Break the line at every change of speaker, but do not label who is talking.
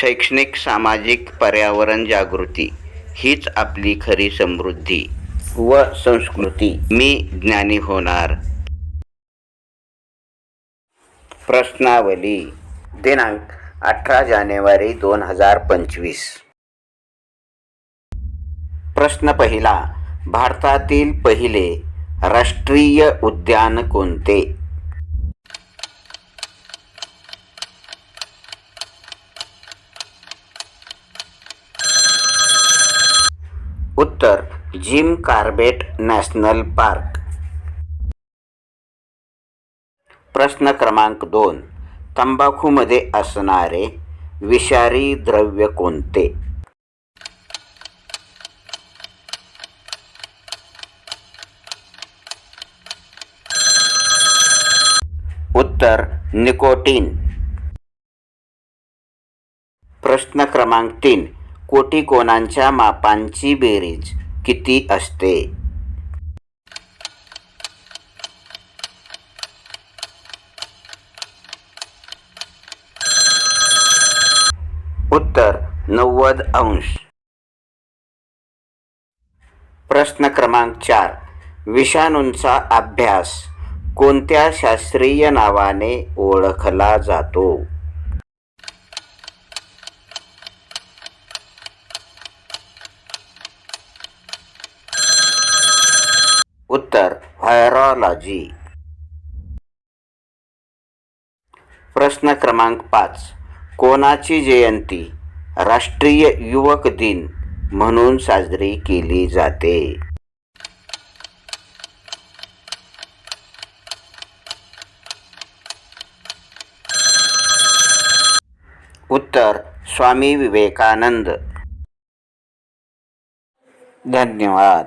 शैक्षणिक सामाजिक पर्यावरण जागृती हीच आपली खरी समृद्धी व संस्कृती. मी ज्ञानी होणार. प्रश्नावली. दिनांक अठरा जानेवारी दोन हजार पंचवीस. प्रश्न पहिला. भारतातील पहिले राष्ट्रीय उद्यान कोणते? उत्तर जिम कार्बेट नॅशनल पार्क. प्रश्न क्रमांक दोन तंबाखूमध्ये असणारे विषारी द्रव्य कोणते? उत्तर निकोटीन. प्रश्न क्रमांक तीन कोटी कोणांच्या मापांची बेरीज किती असते? उत्तर नव्वद अंश. प्रश्न क्रमांक चार. विषाणूंचा अभ्यास कोणत्या शास्त्रीय नावाने ओळखला जातो? उत्तर व्हायरॉलॉजी. प्रश्न क्रमांक पाच. कोणाची जयंती राष्ट्रीय युवक दिन म्हणून साजरी केली जाते? उत्तर स्वामी विवेकानंद. धन्यवाद.